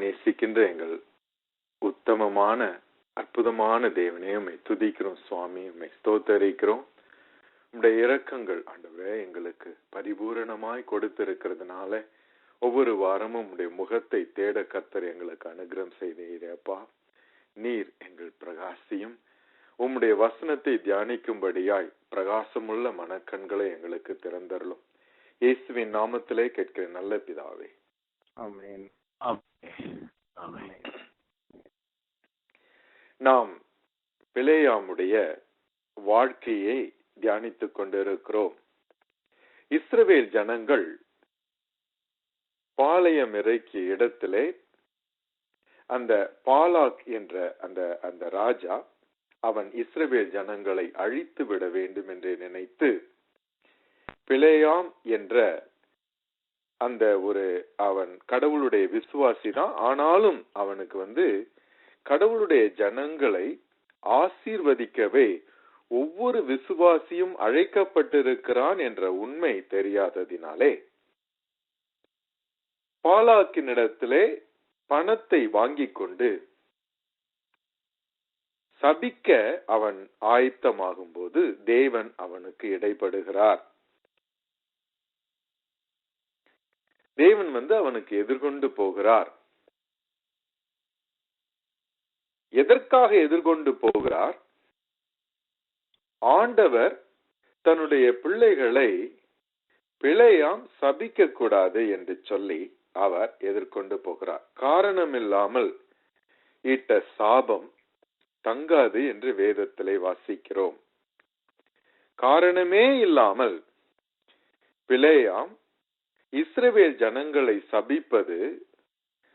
நேசிக்கின்ற எங்கள் உத்தமமான அற்புதமான தேவனே உண்மை துதிக்கிறோம் சுவாமி உண்மை ஸ்தோத்தரிக்கிறோம். உடைய இரக்கங்கள் ஆண்டவரே எங்களுக்கு பரிபூரணமாய் கொடுத்திருக்கிறதுனால ஒவ்வொரு வாரமும் உடைய முகத்தை தேட கத்தர் எங்களுக்கு அனுகிரகம் செய்தீரேப்பா நீர் எங்கள் பிரகாசியும். உம்முடைய வசனத்தை தியானிக்கும்படியாய் பிரகாசமுள்ள மனக்கண்களை எங்களுக்கு திறந்தருளும். இயேசுவின் நாமத்திலே கேட்கிற நல்ல பிதாவே. ஆமென். Um, oh, நாம் பிளேயாமுடைய வாழ்க்கையை தியானித்துக் கொண்டிருக்கிறோம். இஸ்ரவேல் ஜனங்கள் பாளையம் இறக்கிய இடத்திலே அந்த பாலாக் என்ற அந்த அந்த ராஜா அவன் இஸ்ரவேல் ஜனங்களை அழித்து விட வேண்டும் என்று நினைத்து பிளேயாம் என்ற அந்த ஒரு அவன் கடவுளுடைய விசுவாசி தான் ஆனாலும் அவனுக்கு வந்து கடவுளுடைய ஜனங்களை ஆசீர்வதிக்கவே ஒவ்வொரு விசுவாசியும் அழைக்கப்பட்டிருக்கிறான் என்ற உண்மை தெரியாததினாலே பாலாக்கினிடத்திலே பணத்தை வாங்கிக் கொண்டு சபிக்க அவன் ஆயத்தமாகும் போது தேவன் அவனுக்கு இடைப்படுகிறார். தேவன் வந்து அவனுக்கு எதிர்கொண்டு போகிறார். எதற்காக எதிர்கொண்டு போகிறார்? ஆண்டவர் தன்னுடைய பிள்ளைகளை பிழையாம் சபிக்க கூடாது என்று சொல்லி அவர் எதிர்கொண்டு போகிறார். காரணமில்லாமல் இட்ட சாபம் தங்காது என்று வேதத்திலே வாசிக்கிறோம். காரணமே இல்லாமல் பிழையாம் இஸ்ரவேல் ஜனங்களை சபிப்பது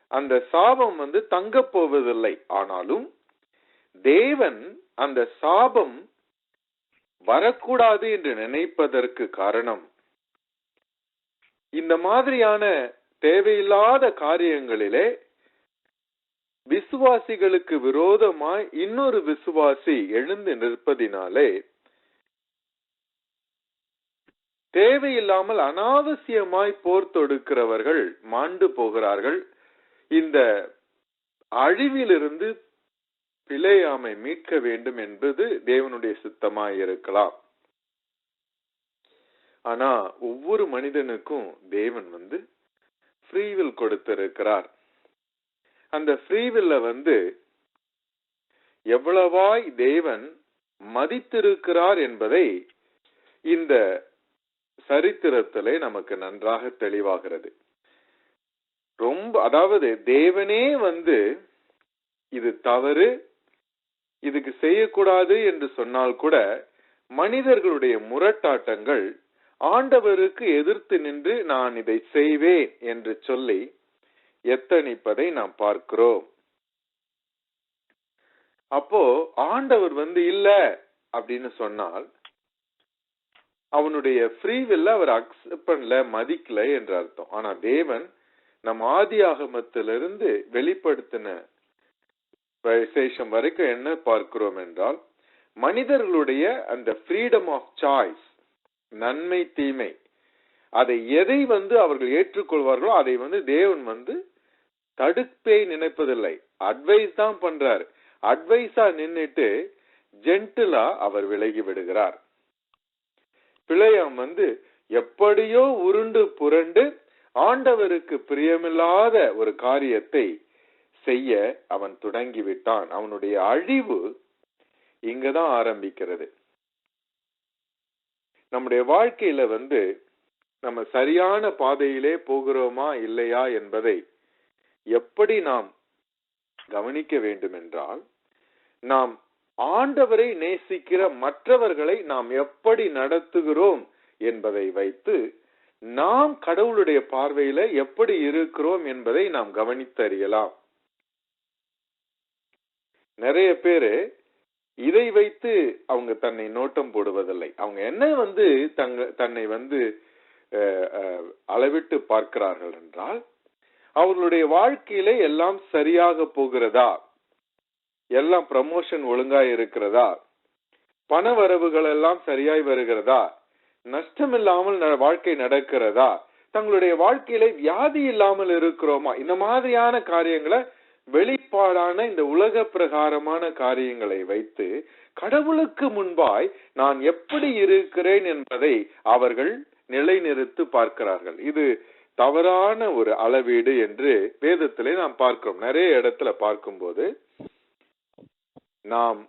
அந்த சாபம் வந்து தங்க போவதில்லை. ஆனாலும் தேவன் அந்த சாபம் வரக்கூடாது என்று நினைப்பதற்கு காரணம் இந்த மாதிரியான தேவையில்லாத காரியங்களிலே விசுவாசிகளுக்கு விரோதமாய் இன்னொரு விசுவாசி எழுந்து நிற்பதினாலே தேவையில்லாமல் அனாவசியமாய் போர் தொடுக்கிறவர்கள் மாண்டு போகிறார்கள். இந்த அழிவிலிருந்து பிழையாமை மீட்க வேண்டும் என்பது தேவனுடைய சித்தமாய் இருக்கலாம். ஆனா ஒவ்வொரு மனிதனுக்கும் தேவன் வந்து ஃப்ரீவில் கொடுத்திருக்கிறார். அந்த ஃப்ரீவில்ல வந்து எவ்வளவாய் தேவன் மதித்திருக்கிறார் என்பதை இந்த சரித்திரத்திலே நமக்கு நன்றாக தெளிவாகிறது. ரொம்ப அதாவது தேவனே வந்து இது தவறு இதுக்கு செய்யக்கூடாது என்று சொன்னால் கூட மனிதர்களுடைய முரட்டாட்டங்கள் ஆண்டவருக்கு எதிர்த்து நின்று நான் இதை செய்வேன் என்று சொல்லி எத்தனிப்பதை நாம் பார்க்கிறோம். அப்போ ஆண்டவர் வந்து இல்ல அப்படின்னு சொன்னால் அவனுடைய ஃப்ரீவில் அவர் அக்செப்ட் பண்ணல மதிக்கல என்று அர்த்தம். ஆனா தேவன் நம் ஆதி ஆகமத்திலிருந்து வெளிப்படுத்தின விசேஷம் வரைக்கும் என்ன பார்க்கிறோம் என்றால் மனிதர்களுடைய அந்த ஃப்ரீடம் ஆஃப் சாய்ஸ் நன்மை தீமை அதை எதை வந்து அவர்கள் ஏற்றுக்கொள்வார்களோ அதை வந்து தேவன் வந்து தடுப்பே நினைப்பதில்லை. அட்வைஸ் தான் பண்றார். அட்வைஸா நின்னுட்டு ஜென்டிலா அவர் விலகி விடுகிறார். பிழையாம் வந்து எப்படியோ உருண்டு புரண்டு ஆண்டவருக்கு பிரியமில்லாத ஒரு காரியத்தை செய்ய அவன் தொடங்கி விட்டான் அவனுடைய அழிவு இங்கதான் ஆரம்பிக்கிறது. நம்முடைய வாழ்க்கையில வந்து நம்ம சரியான பாதையிலே போகிறோமா இல்லையா என்பதை எப்படி நாம் கவனிக்க வேண்டும் என்றால் நாம் ஆண்டவரை நேசிக்கிற மற்றவர்களை நாம் எப்படி நடத்துகிறோம் என்பதை வைத்து நாம் கடவுளுடைய பார்வையில எப்படி இருக்கிறோம் என்பதை நாம் கவனித்தறியலாம். நிறைய பேரு இதை வைத்து அவங்க தன்னை நோட்டம் போடுவதில்லை. அவங்க என்ன வந்து தங்க தன்னை வந்து அஹ், அளவிட்டு பார்க்கிறார்கள் என்றால் அவர்களுடைய வாழ்க்கையில எல்லாம் சரியாக போகிறதா? எல்லாம் ப்ரமோஷன் ஒழுங்கா இருக்கிறதா? பண வரவுகள் எல்லாம் சரியாய் வருகிறதா? நஷ்டம் இல்லாமல் வாழ்க்கை நடக்கிறதா? தங்களுடைய வாழ்க்கையில வியாதி இல்லாமல் இருக்கிறோமா? இந்த மாதிரியான காரியங்களை வெளிப்பாடான இந்த உலக பிரகாரமான காரியங்களை வைத்து கடவுளுக்கு முன்பாய் நான் எப்படி இருக்கிறேன் என்பதை அவர்கள் நிலைநிறுத்து பார்க்கிறார்கள். இது தவறான ஒரு அளவீடு என்று வேதத்திலே நாம் பார்க்கிறோம். நிறைய இடத்துல பார்க்கும்போது நாம்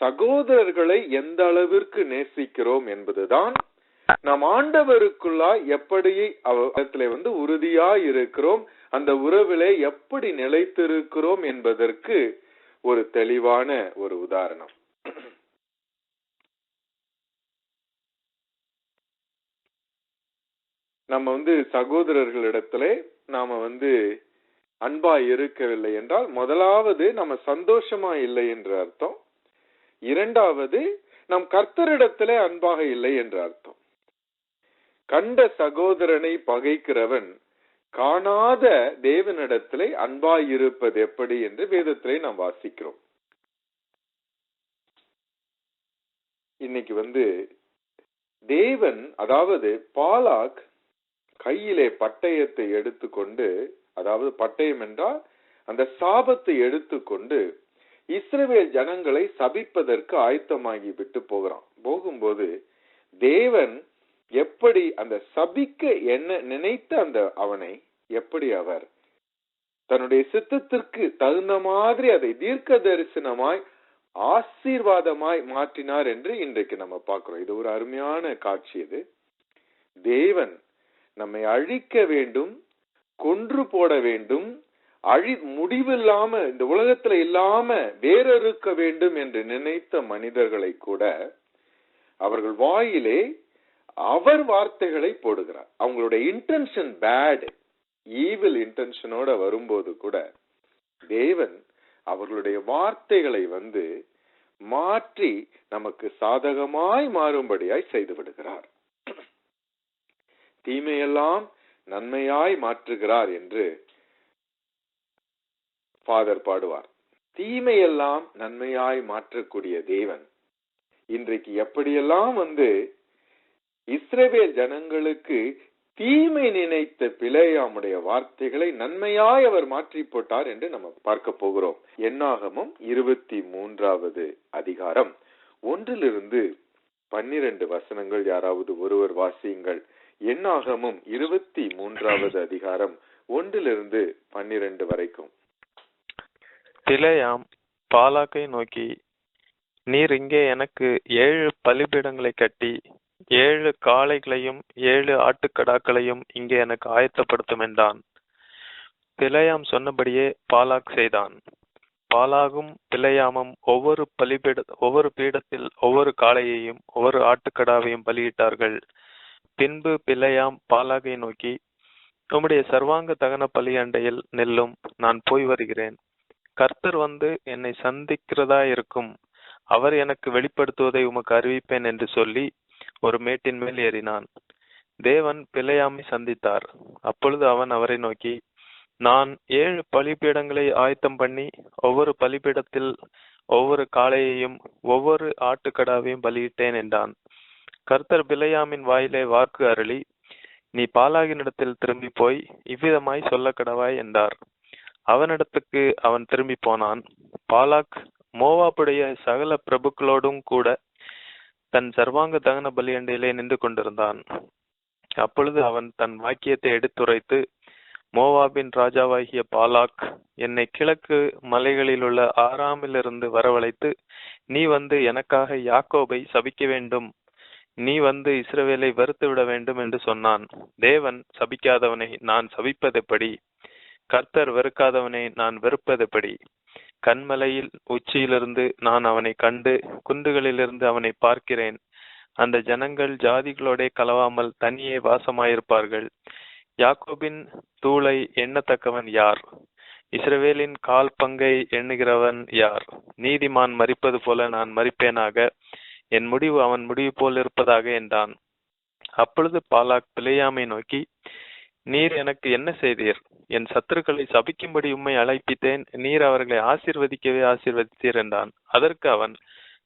சகோதரர்களை எந்த அளவிற்கு நேசிக்கிறோம் என்பதுதான் நாம் ஆண்டவருக்குள்ளா எப்படி அவத்திலே வந்து உறுதியா இருக்கிறோம் அந்த உறவிலே எப்படி நிலைத்திருக்கிறோம் என்பதற்கு ஒரு தெளிவான ஒரு உதாரணம். நம்ம வந்து சகோதரர்களிடத்திலே நாம வந்து அன்பா இருக்கவில்லை என்றால் முதலாவது நம்ம சந்தோஷமா இல்லை என்று அர்த்தம். இரண்டாவது நம் கர்த்தரிடத்திலே அன்பாக இல்லை என்று அர்த்தம். கண்ட சகோதரனை பகைக்கிறவன் காணாத தேவனிடத்திலே அன்பாயிருப்பது எப்படி என்று வேதத்திலே நாம் வாசிக்கிறோம். இன்னைக்கு வந்து தேவன் அதாவது பாலாக் கையிலே பட்டயத்தை எடுத்துக்கொண்டு அதாவது பட்டயம் என்றால் அந்த சாபத்தை எடுத்துக்கொண்டு இஸ்ரவேல் ஜனங்களை சபிப்பதற்கு ஆயத்தமாகி விட்டு போகிறான். போகும்போது தேவன் எப்படி அந்த சபிக்க என்ன நினைத்த அந்த அவனை எப்படி அவர் தன்னுடைய சித்தத்திற்கு தகுந்த மாதிரி அதை தீர்க்க தரிசனமாய் ஆசீர்வாதமாய் மாற்றினார் என்று இன்றைக்கு நம்ம பார்க்கிறோம். இது ஒரு அருமையான காட்சி இது. தேவன் நம்மை அழிக்க வேண்டும் கொன்று போட வேண்டும் அழி முடிவில்லாம இந்த உலகத்துல இல்லாம வேறறுக்க வேண்டும் என்று நினைத்த மனிதர்களை கூட அவர்கள் வாயிலே அவர் வார்த்தைகளை போடுகிறார். அவங்களுடைய இன்டென்ஷன் பேட் ஈவில் இன்டென்ஷனோட வரும்போது கூட தேவன் அவர்களுடைய வார்த்தைகளை வந்து மாற்றி நமக்கு சாதகமாய் மாறும்படியாய் செய்து விடுகிறார். தீமையெல்லாம் நன்மையாய் மாற்றுகிறார் என்று ஃபாதர் பாடுவார். தீமையெல்லாம் நன்மையாய் மாற்றக்கூடிய தேவன். இன்றைக்கு எப்படியெல்லாம் வந்து இஸ்ரேவேல் ஜனங்களுக்கு தீமை நினைத்த பிழையாமுடைய வார்த்தைகளை நன்மையாய் அவர் மாற்றி போட்டார் என்று நம்ம பார்க்க போகிறோம். எண்ணாகமும் இருபத்தி மூன்றாவது அதிகாரம் ஒன்றிலிருந்து பன்னிரண்டு வசனங்கள் யாராவது ஒருவர் வாசியுங்கள். எண்ணாகமும் இருபத்தி மூன்றாவது அதிகாரம் ஒன்றிலிருந்து பன்னிரண்டு வரைக்கும். பிலேயாம் பாலாக்கை நோக்கி நீர் இங்கே எனக்கு ஏழு பலிபீடங்களை கட்டி ஏழு காளைகளையும் ஏழு ஆட்டுக்கடாக்களையும் இங்கே எனக்கு ஆயத்தப்படுத்தும் என்றான். பிலேயாம் சொன்னபடியே பாலாக் செய்தான். பாலாகும் பிழையாமும் ஒவ்வொரு பலிபீட ஒவ்வொரு பீடத்தில் ஒவ்வொரு காளையையும் ஒவ்வொரு ஆட்டுக்கடாவையும் பலியிட்டார்கள். பின்பு பிழையாம் பாலாகை நோக்கி உம்முடைய சர்வாங்க தகன பலி அண்டையில் நெல்லும் நான் போய் வருகிறேன். கர்த்தர் வந்து என்னை சந்திக்கிறதா இருக்கும்? அவர் எனக்கு வெளிப்படுத்துவதை உமக்கு அறிவிப்பேன் என்று சொல்லி ஒரு மேட்டின் மேல் ஏறினான். தேவன் பிழையாமை சந்தித்தார். அப்பொழுது அவன் அவரை நோக்கி நான் ஏழு பலிபீடங்களை ஆயத்தம் பண்ணி ஒவ்வொரு பலிபீடத்தில் ஒவ்வொரு காளையையும் ஒவ்வொரு ஆட்டுக்கடாவையும் பலியிட்டேன் என்றான். கர்த்தர் பிலையாமின் வாயிலே வாக்கு அருளி நீ பாலாகினிடத்தில் திரும்பி போய் இவ்விதமாய் சொல்ல கடவாய் என்றார். அவனிடத்துக்கு அவன் திரும்பி போனான். பாலாக் மோவாப்புடைய சகல பிரபுக்களோடும் கூட தன் சர்வாங்க தகன பலியண்டையிலே நின்று கொண்டிருந்தான். அப்பொழுது அவன் தன் வாக்கியத்தை எடுத்துரைத்து மோவாபின் ராஜாவாகிய பாலாக் என்னை கிழக்கு மலைகளில் உள்ள ஆறாமிலிருந்து வரவழைத்து நீ வந்து எனக்காக யாக்கோபை சபிக்க வேண்டும். நீ வந்து இஸ்ரவேலை வெறுத்து விட வேண்டும் என்று சொன்னான். தேவன் சபிக்காதவனை நான் சபிப்பதெப்படி? கர்த்தர் வெறுக்காதவனை நான் வெறுப்பதெப்படி? கண்மலையில் உச்சியிலிருந்து நான் அவனை கண்டு குன்றுகளிலிருந்து அவனை பார்க்கிறேன். அந்த ஜனங்கள் ஜாதிகளோட கலவாமல் தனியே வாசமாயிருப்பார்கள். யாக்கோபின் தூளை எண்ணத்தக்கவன் யார்? இஸ்ரவேலின் கால் பங்கை எண்ணுகிறவன் யார்? நீதிமான் மறிப்பது போல நான் மறிப்பேனாக என் முடிவு அவன் முடிவு போல் இருப்பதாக என்றான். அப்பொழுது பாலாக் பிழையாமை நோக்கி நீர் எனக்கு என்ன செய்தீர்? என் சத்துருக்களை சபிக்கும்படி உம்மை அழைப்பித்தேன். நீர் அவர்களை ஆசீர்வதிக்கவே ஆசீர்வதித்தீர் என்றான். அதற்கு அவன்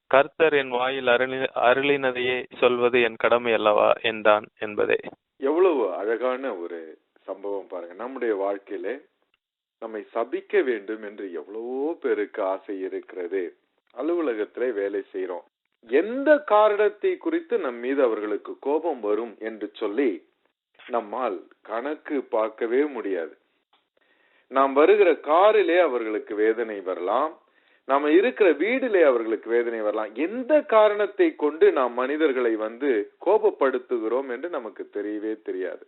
கர்த்தர் என் வாயில் அருளி அருளினதையே சொல்வது என் கடமை அல்லவா? என்றான் என்பதே. எவ்வளவு அழகான ஒரு சம்பவம் பாருங்க. நம்முடைய வாழ்க்கையில நம்மை சபிக்க வேண்டும் என்று எவ்வளவோ பேருக்கு ஆசை இருக்கிறது. அலுவலகத்திலே வேலை செய்யறோம் எந்த காரணத்தை குறித்து நம் மீது அவர்களுக்கு கோபம் வரும் என்று சொல்லி நம்மால் கணக்கு பார்க்கவே முடியாது. நாம் வருகிற காரிலே அவர்களுக்கு வேதனை வரலாம். நாம இருக்கிற வீடிலே அவர்களுக்கு வேதனை வரலாம். எந்த காரணத்தை கொண்டு நாம் மனிதர்களை வந்து கோபப்படுத்துகிறோம் என்று நமக்கு தெரியவே தெரியாது.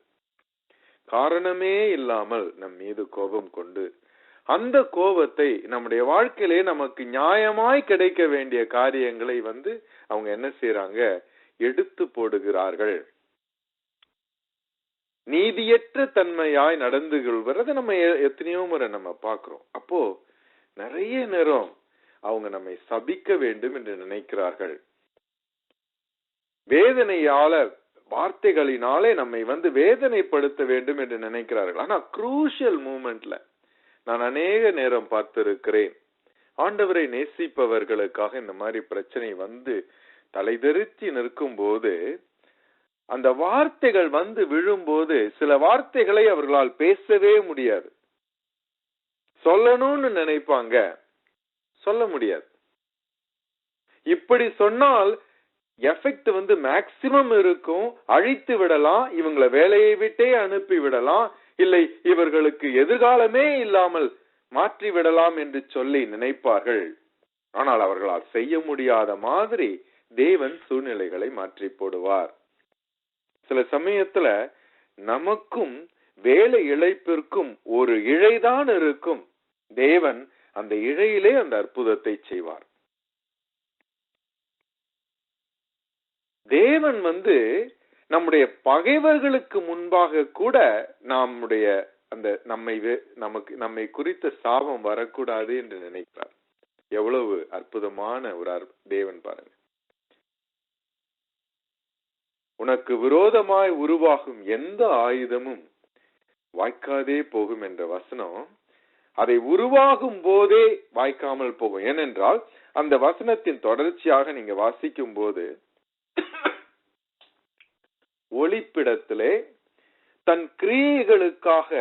காரணமே இல்லாமல் நம் மீது கோபம் கொண்டு அந்த கோபத்தை நம்முடைய வாழ்க்கையிலே நமக்கு நியாயமாய் கிடைக்க வேண்டிய காரியங்களை வந்து அவங்க என்ன செய்யறாங்க எடுத்து போடுகிறார்கள். நீதியற்ற தன்மையாய் நடந்து கொள்வதை நம்ம எ- எத்தனையோ முறை நம்ம பார்க்கிறோம். அப்போ நிறைய நேரம் அவங்க நம்மை சபிக்க வேண்டும் என்று நினைக்கிறார்கள். வேதனையால வார்த்தைகளினாலே நம்மை வந்து வேதனைப்படுத்த வேண்டும் என்று நினைக்கிறார்கள். ஆனா குரூஷியல் மூமெண்ட்ல நான் அநேக நேரம் பார்த்திருக்கிறேன். ஆண்டவரை நேசிப்பவர்களுக்காக இந்த மாதிரி பிரச்சனை வந்து தலைதெறிச்சி நிற்கும் போது அந்த வார்த்தைகள் வந்து விழும்போது சில வார்த்தைகளை அவர்களால் பேசவே முடியாது. சொல்லணும்னு நினைப்பாங்க. சொல்ல முடியாது. இப்படி சொன்னால் எஃபெக்ட் வந்து மேக்சிமம் இருக்கும். அழித்து விடலாம். இவங்களை வேலையை விட்டே அனுப்பி விடலாம் இல்லை இவர்களுக்கு எதிர்காலமே இல்லாமல் மாற்றி விடலாம் என்று சொல்லி நினைப்பார்கள். ஆனால் அவர்களால் செய்ய முடியாத மாதிரி தேவன் சூழ்நிலைகளை மாற்றி போடுவார். சில சமயத்துல நமக்கும் வேலை இழைப்பிற்கும் ஒரு இழைதான் இருக்கும். தேவன் அந்த இழையிலே அந்த அற்புதத்தை செய்வார். தேவன் வந்து நம்முடைய பகைவர்களுக்கு முன்பாக கூட நம்முடைய அந்த நம்மை நமக்கு நம்மை குறித்த சாபம் வரக்கூடாது என்று நினைக்கிறார் எவ்வளவு அற்புதமான ஒரு தேவன் பாருங்க. உனக்கு விரோதமாய் உருவாகும் எந்த ஆயுதமும் வாய்க்காதே போகும் என்ற வசனம் அதை உருவாகும் போதே வாய்க்காமல் போகும். ஏனென்றால் அந்த வசனத்தின் தொடர்ச்சியாக நீங்க வாசிக்கும் போது ஒளிப்பிடத்திலே தன் கிரியைகளுக்காக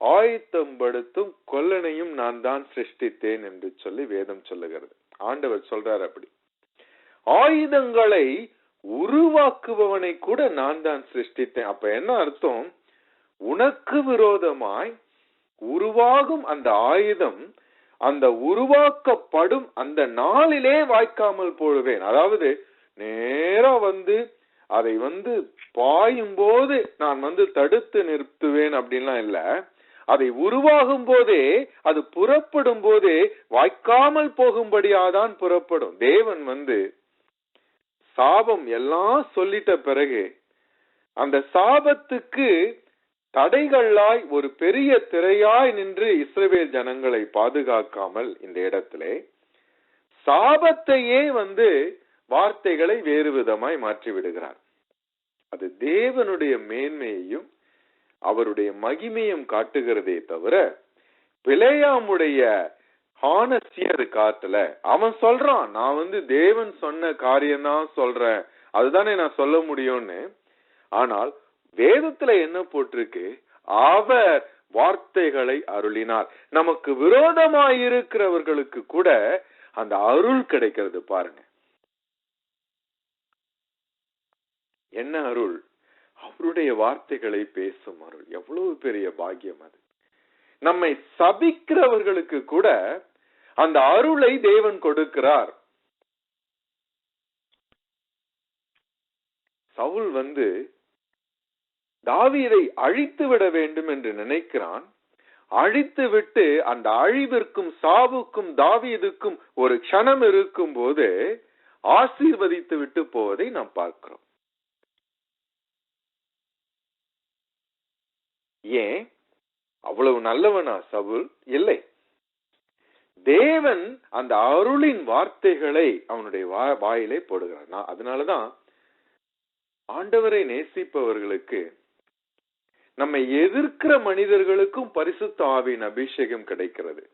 ஆயத்தம்படுத்தும் கொல்லனையும் நான் தான் சிருஷ்டித்தேன் என்று சொல்லி வேதம் சொல்லுகிறது. ஆண்டவர் சொல்றார் அப்படி. ஆயுதங்களை உருவாக்குபவனை கூட நான் தான் சிருஷ்டித்தேன். அப்ப என்ன அர்த்தம்? உனக்கு விரோதமாய் உருவாகும் அந்த ஆயுதம் அந்த உருவாக்கப்படும் அந்த நாளிலே வாய்க்காமல் போடுவேன். அதாவது நேரா வந்து அதை வந்து பாயும் போது நான் வந்து தடுத்து நிறுத்துவேன் அப்படின்லாம் இல்ல. அதை உருவாகும் போதே அது புறப்படும் போதே வாய்க்காமல் போகும்படியாதான் புறப்படும். தேவன் வந்து சாபம் எல்லாம் சொல்லிட்ட பிறகு அந்த சாபத்துக்கு தடைகளாய் ஒரு பெரிய திரையாய் நின்று இஸ்ரவேல் ஜனங்களை பாதுகாக்காமல் இந்த இடத்திலே சாபத்தையே வந்து வார்த்தைகளை வேறு விதமாய் மாற்றி விடுகிறார் அது தேவனுடைய மேன்மையையும் அவருடைய மகிமையும் காட்டுகிறதே தவிர பிழையாமுடைய ஹானஸ்டி அது காட்டல. அவன் சொல்றான் நான் வந்து தேவன் சொன்ன காரியம் தான் சொல்றேன். அதுதானே நான் சொல்ல முடியும்னு. ஆனால் வேதத்துல என்ன போட்டிருக்கு? அவர் வார்த்தைகளை அருளினார். நமக்கு விரோதமாயிருக்கிறவர்களுக்கு கூட அந்த அருள் கிடைக்கிறது பாருங்க. என்ன அருள்? அவருடைய வார்த்தைகளை பேசும் அருள். எவ்வளவு பெரிய பாக்கியம் அது. நம்மை சபிக்கிறவர்களுக்கு கூட அந்த அருளை தேவன் கொடுக்கிறார். சவுல் வந்து தாவீதை அழித்து விட வேண்டும் என்று நினைக்கிறான். அழித்து விட்டு அந்த அழிவிற்கும் சாவுக்கும் தாவீதுக்கும் ஒரு க்ஷணம் இருக்கும் போது ஆசீர்வதித்து விட்டு போவதை நாம் பார்க்கிறோம். ஏன்? அவ்வளவு நல்லவனா சவுல்? இல்லை. தேவன் அந்த அருளின் வார்த்தைகளை அவனுடைய வா- வாயிலே போடுகிறான் அதனாலதான் ஆண்டவரை நேசிப்பவர்களுக்கு நம்மை எதிர்க்கிற மனிதர்களுக்கும் பரிசுத்த ஆவியின் அபிஷேகம் கிடைக்கிறது.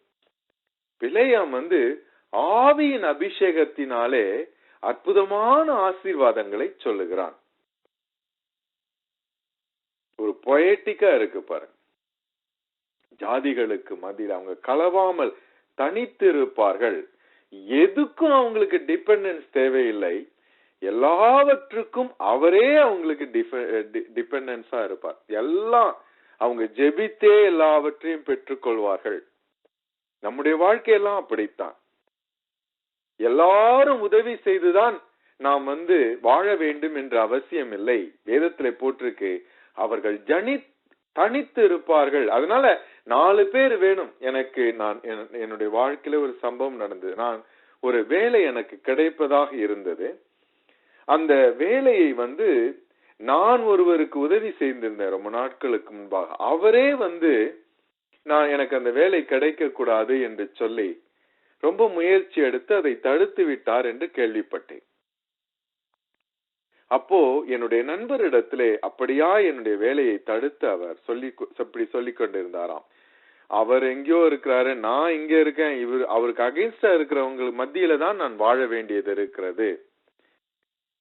பிழையாம் வந்து ஆவியின் அபிஷேகத்தினாலே அற்புதமான ஆசீர்வாதங்களை சொல்லுகிறான். பொயட்டிக்கா இருக்கு பாருங்க. ஜாதிகளுக்கு மத்தியில் அவங்க கலவாமல் தனித்து இருப்பார்கள் எதுக்கும் அவங்களுக்கு டிபெண்டன்ஸ் தேவையில்லை. எல்லாவற்றுக்கும் அவரே அவங்களுக்கு டிபெண்டன்ஸா இருப்பார். எல்லாம் அவங்க ஜெபித்தே எல்லாவற்றையும் பெற்றுக்கொள்வார்கள் நம்முடைய வாழ்க்கையெல்லாம் அப்படித்தான். எல்லாரும் உதவி செய்துதான் நாம் வந்து வாழ வேண்டும் என்ற அவசியம் இல்லை. வேதத்திலே போட்டிருக்கு அவர்கள் ஜனி தனித்து இருப்பார்கள் அதனால நாலு பேர் வேணும். எனக்கு நான் என்- என்னுடைய வாழ்க்கையில ஒரு சம்பவம் நடந்தது. நான் ஒரு வேலை எனக்கு கிடைப்பதாக இருந்தது. அந்த வேலையை வந்து நான் ஒருவருக்கு உதவி செய்திருந்தேன் ரொம்ப நாட்களுக்கு முன்பாக. அவரே வந்து நான் எனக்கு அந்த வேலை கிடைக்க கூடாது என்று சொல்லி ரொம்ப முயற்சி எடுத்து அதை தடுத்து விட்டார் என்று கேள்விப்பட்டேன். அப்போ என்னுடைய நண்பரிடத்திலே அப்படியா என்னுடைய வேலையை தடுத்து அவர் சொல்லி அப்படி சொல்லி கொண்டிருந்தாராம். அவர் எங்கேயோ இருக்கிறாரு நான் இங்க இருக்கேன் இவர் அவருக்கு அகைன்ஸ்டா இருக்கிறவங்களுக்கு மத்தியில தான் நான் வாழ வேண்டியது இருக்கிறது.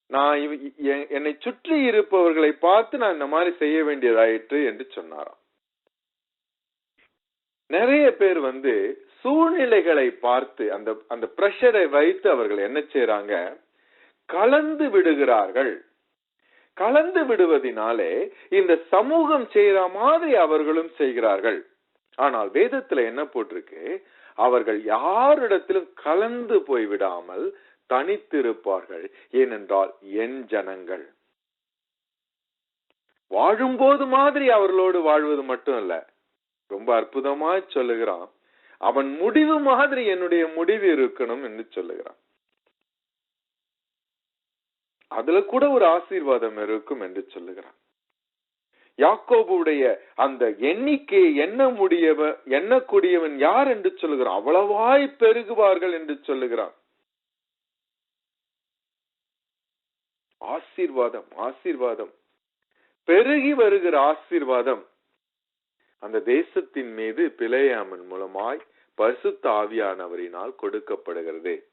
நான் இவ- என்னை சுற்றி இருப்பவர்களை பார்த்து நான் இந்த மாதிரி செய்ய வேண்டியதாயிற்று என்று சொன்னாராம். நிறைய பேர் வந்து சூழ்நிலைகளை பார்த்து அந்த அந்த பிரஷரை வைத்து அவர்கள் என்ன செய்யறாங்க கலந்து விடுகிறார்கள். கலந்து விடுவதினாலே இந்த சமூகம் செய்யற மாதிரி அவர்களும் செய்கிறார்கள். ஆனால் வேதத்துல என்ன போட்டிருக்கு? அவர்கள் யாரிடத்திலும் கலந்து போய் விடாமல் தனித்திருப்பார்கள். ஏனென்றால் என் ஜனங்கள். வாழும்போது மாதிரி அவர்களோடு வாழ்வது மட்டும் இல்ல. ரொம்ப அற்புதமா சொல்லுகிறான். அவன் முடிவு மாதிரி என்னுடைய முடிவு இருக்கணும் என்று சொல்லுகிறான். அதுல கூட ஒரு ஆசீர்வாதம் இருக்கும் என்று சொல்லுகிறான். யாக்கோபுடைய அந்த எண்ணிக்கை எண்ண முடியவன் எண்ணக்கூடியவன் யார் என்று சொல்லுகிறான். அவ்வளவாய் பெருகுவார்கள் என்று சொல்லுகிறான். ஆசீர்வாதம் ஆசீர்வாதம். பெருகி வருகிற ஆசீர்வாதம். அந்த தேசத்தின் மீது பிழையாமன் மூலமாய் பரிசுத்த ஆவியானவரினால் கொடுக்கப்படுகிறது.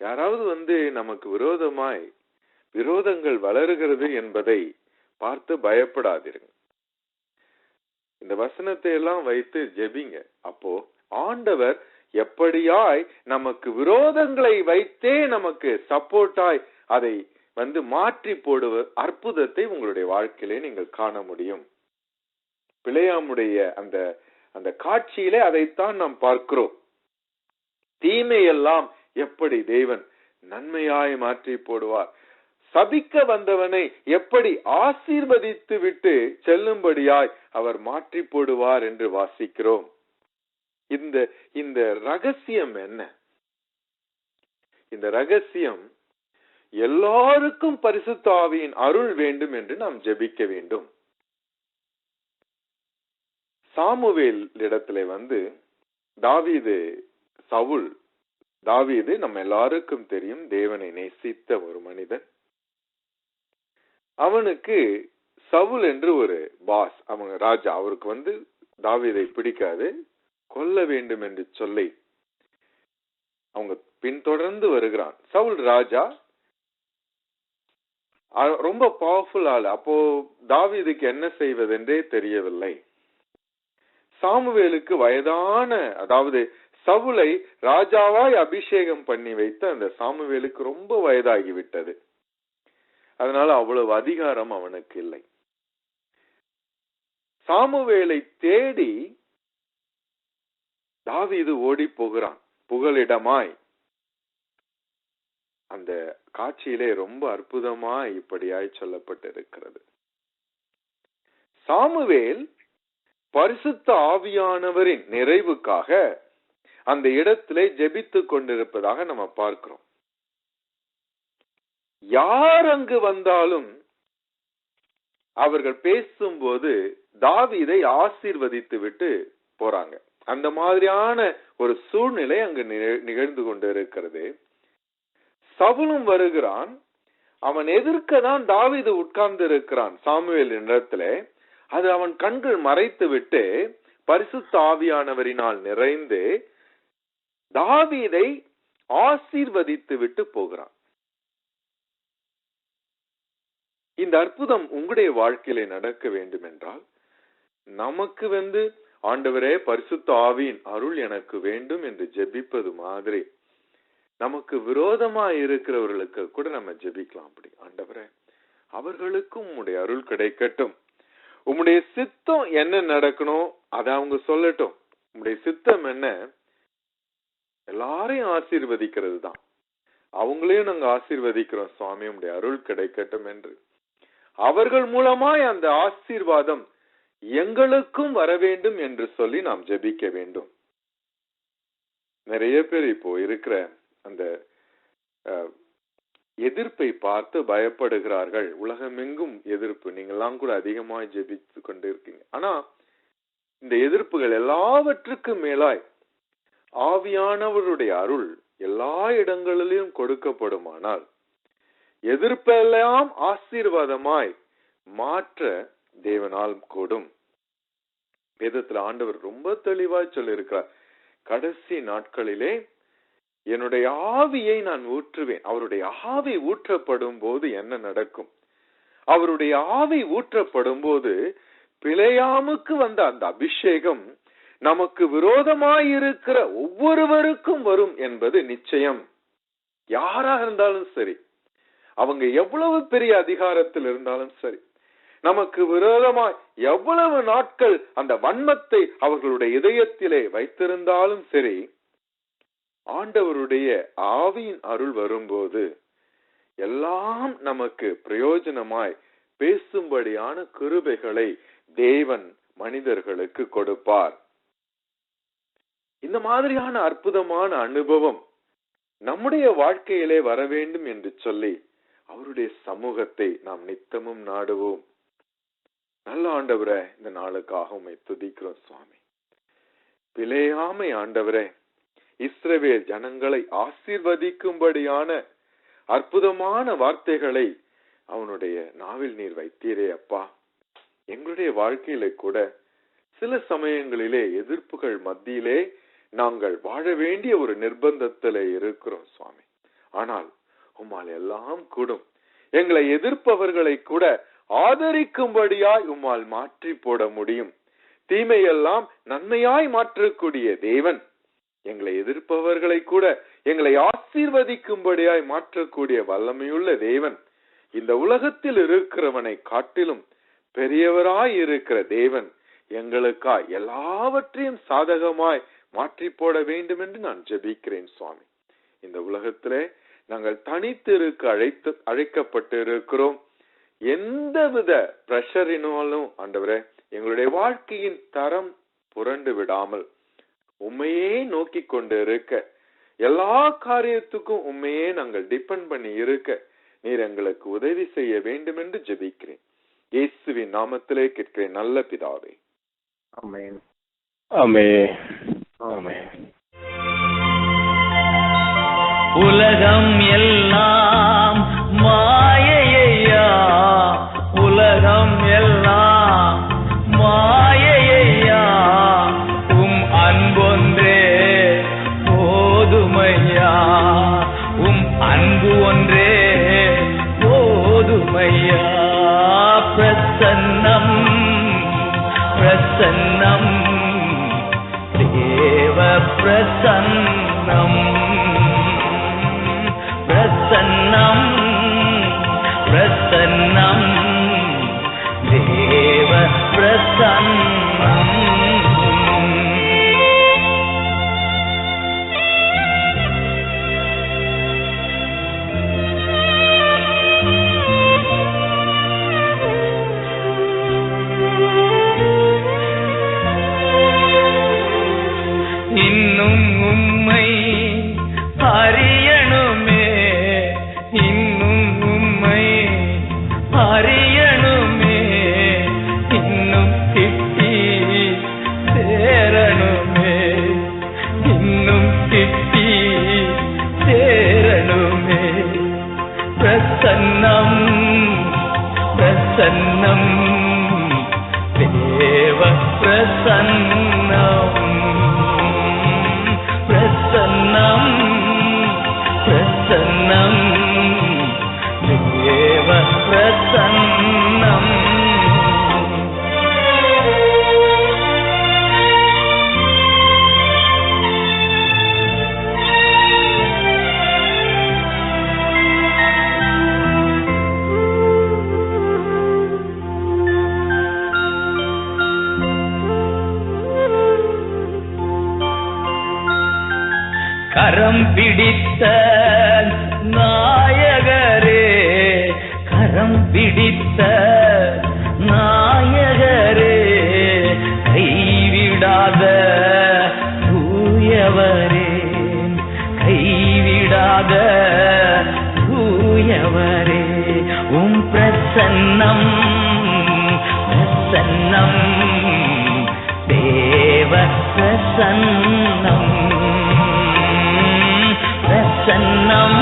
யாராவது வந்து நமக்கு விரோதமாய் விரோதங்கள் வளருகிறது என்பதை பார்த்து பயப்படாதிருங்க இந்த வசனத்தை எல்லாம் வைத்து ஜெபிங்க. அப்போ ஆண்டவர் எப்படியாய் நமக்கு விரோதங்களை வைத்தே நமக்கு சப்போர்ட்டாய் அதை வந்து மாற்றி போடுவ அற்புதத்தை உங்களுடைய வாழ்க்கையிலே நீங்கள் காண முடியும். பிழையாமுடைய அந்த அந்த காட்சியிலே அதைத்தான் நாம் பார்க்கிறோம். தீமையெல்லாம் எப்படி தேவன் நன்மையாய் மாற்றி போடுவார்? சபிக்க வந்தவனை எப்படி ஆசீர்வதித்து விட்டு செல்லும்படியாய் அவர் மாற்றி போடுவார் என்று வாசிக்கிறோம். இந்த இந்த ரகசியம் என்ன? இந்த ரகசியம் எல்லாருக்கும் பரிசுத்தாவியின் அருள் வேண்டும் என்று நாம் ஜெபிக்க வேண்டும். சாமுவேல் இடத்துல வந்து தாவீது சவுல் தாவீது நம்ம எல்லாருக்கும் தெரியும் தேவனை நேசித்த ஒரு மனிதன். அவனுக்கு சவுல் என்று ஒரு பாஸ் அவங்க ராஜா அவருக்கு வந்து தாவீதை பிடிக்காது கொல்ல வேண்டும் என்று சொல்லி அவங்க பின்தொடர்ந்து வருகிறான். சவுல் ராஜா ரொம்ப பவர்ஃபுல் ஆள். அப்போ தாவீதுக்கு என்ன செய்வதென்றே தெரியவில்லை. சாமுவேலுக்கு வயதான அதாவது சவுலை ராஜாவாய் அபிஷேகம் பண்ணி வைத்த அந்த சாமுவேலுக்கு ரொம்ப வயதாகிவிட்டது. அதனால அவ்வளவு அதிகாரம் அவனுக்கு இல்லை. சாமுவேலை தேடி தாவீது ஓடி போகிறான். புகலிடமாய். அந்த காட்சியிலே ரொம்ப அற்புதமாய் இப்படியாய் சொல்லப்பட்டிருக்கிறது. சாமுவேல் பரிசுத்த ஆவியானவரின் நிறைவுக்காக அந்த இடத்திலே ஜெபித்து கொண்டிருப்பதாக நம்ம பார்க்கிறோம். யார் அங்கு வந்தாலும் அவர்கள் பேசும்போது தாவீதை ஆசீர்வதித்து விட்டு போறாங்க. அந்த மாதிரியான ஒரு சூழ்நிலை அங்கு நிக- நிகழ்ந்து கொண்டிருக்கிறது. சவுலும் வருகிறான். அவன் எதிர்க்க தான் தாவீது உட்கார்ந்து இருக்கிறான் சாமுவேல் இடத்துல அது அவன் கண்கள் மறைத்து விட்டு பரிசுத்த ஆவியானவரினால் நிறைந்து தாவீதை ஆசீர்வதித்து விட்டு போகிறான். இந்த அற்புதம் உங்களுடைய வாழ்க்கையில நடக்க வேண்டும் என்றால் நமக்கு வந்து ஆண்டவரே பரிசுத்த ஆவியின் அருள் எனக்கு வேண்டும் என்று ஜெபிப்பது மாதிரி நமக்கு விரோதமா இருக்கிறவர்களுக்கு கூட நம்ம ஜெபிக்கலாம் அப்படி. ஆண்டவரே அவர்களுக்கும் உம்முடைய அருள் கிடைக்கட்டும். உம்முடைய சித்தம் என்ன நடக்கணும் அதை அவங்க சொல்லட்டும். உம்முடைய சித்தம் என்ன எல்லாரையும் ஆசீர்வதிக்கிறது தான் அவங்களையும் நாங்க ஆசீர்வதிக்கிறோம். சுவாமி உடைய அருள் கிடைக்கட்டும் என்று. அவர்கள் மூலமாய் அந்த ஆசீர்வாதம் எங்களுக்கும் வர வேண்டும் என்று சொல்லி நாம் ஜெபிக்க வேண்டும். நிறைய பேர் இப்போ இருக்கிற அந்த எதிர்ப்பை பார்த்து பயப்படுகிறார்கள். உலகமெங்கும் எதிர்ப்பு. நீங்கெல்லாம் கூட அதிகமாய் ஜெபித்து கொண்டு இருக்கீங்க. ஆனா இந்த எதிர்ப்புகள் எல்லாவற்றுக்கும் மேலாய் ஆவியானவருடைய அருள் எல்லா இடங்களிலும் கொடுக்கப்படுமானால் எதிர்ப்பெல்லாம் ஆசீர்வாதமாய் மாற்ற தேவனால் கூடும். வேதத்துல ஆண்டவர் ரொம்ப தெளிவாய் சொல்லியிருக்கிறார். கடைசி நாட்களிலே என்னுடைய ஆவியை நான் ஊற்றுவேன். அவருடைய ஆவி ஊற்றப்படும் போது என்ன நடக்கும்? அவருடைய ஆவி ஊற்றப்படும் போது பிழையாமுக்கு வந்த அந்த அபிஷேகம் நமக்கு விரோதமாயிருக்கிற ஒவ்வொருவருக்கும் வரும் என்பது நிச்சயம். யாராக இருந்தாலும் சரி அவங்க எவ்வளவு பெரிய அதிகாரத்தில் இருந்தாலும் சரி நமக்கு விரோதமாய் எவ்வளவு நாட்கள் அந்த வன்மத்தை அவர்களுடைய இதயத்திலே வைத்திருந்தாலும் சரி ஆண்டவருடைய ஆவியின் அருள் வரும்போது எல்லாம் நமக்கு பிரயோஜனமாய் பேசும்படியான கிருபைகளை தேவன் மனிதர்களுக்கு கொடுப்பார். இந்த மாதிரியான அற்புதமான அனுபவம் நம்முடைய வாழ்க்கையிலே வர வேண்டும் என்று சொல்லி அவருடைய சமூகத்தை நாம் நித்தமும் நாடுவோம். நல்ல ஆண்டவரே இந்த நாளுக்காக உண்மை துதிக்கிறோம் சுவாமி. பிழையாமை ஆண்டவரே இஸ்ரவேல் ஜனங்களை ஆசீர்வதிக்கும்படியான அற்புதமான வார்த்தைகளை அவனுடைய நாவில் நீர் வைத்தீரே அப்பா. எங்களுடைய வாழ்க்கையில கூட சில சமயங்களிலே எதிர்ப்புகள் மத்தியிலே நாங்கள் வாழ வேண்டிய ஒரு நிர்பந்தத்தில் இருக்கிறோம் சுவாமி. ஆனால் உம்மால் எல்லாம் கூடும். எங்களை எதிர்ப்பவர்களை கூட ஆதரிக்கும்படியாய் உம்மால் மாற்றி போட முடியும். தீமையெல்லாம் நன்மையாய் மாற்றக்கூடிய தேவன். எங்களை எதிர்ப்பவர்களை கூட எங்களை ஆசீர்வதிக்கும்படியாய் மாற்றக்கூடிய வல்லமையுள்ள தேவன். இந்த உலகத்தில் இருக்கிறவனை காட்டிலும் பெரியவராய் இருக்கிற தேவன். எங்களுக்காய் எல்லாவற்றையும் சாதகமாய் மாற்றி போட வேண்டும் என்று நான் ஜெபிக்கிறேன் சுவாமி. இந்த உலகத்திலே நாங்கள் தனித்து இருக்க அழைத்து அழைக்கப்பட்டு இருக்கிறோம் எந்தவித பிரஷரினாலும் ஆண்டவரே எங்களுடைய வாழ்க்கையின் தரம் புரண்டு விடாமல் உண்மையே நோக்கி கொண்டு இருக்க எல்லா காரியத்துக்கும் உண்மையே நாங்கள் டிபெண்ட் பண்ணி இருக்க நீர் எங்களுக்கு உதவி செய்ய வேண்டும் என்று ஜெபிக்கிறேன். இயேசுவின் நாமத்திலே கேட்கிறேன் நல்ல பிதாவே. ஆமென். ஆமென். உலகம் எல்லாம் தேவ பிரசன்னம் பிரசன்னம் தேவ பிரசன்னம் கைவிடாத தூயவரே உம் பிரசன்னம் பிரசன்னம் தேவ பிரசன்னம் பிரசன்னம்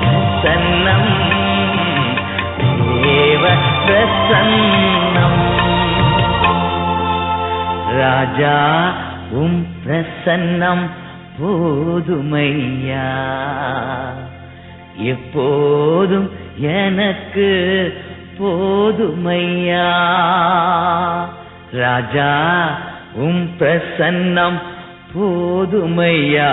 பிரசன்னம் தேவ பிரசன்னம். ராஜா உம் பிரசன்னம். போதுமையா? எப்போதும் எனக்கு போதுமையா? ராஜா உம் பிரசன்னம் போதுமையா?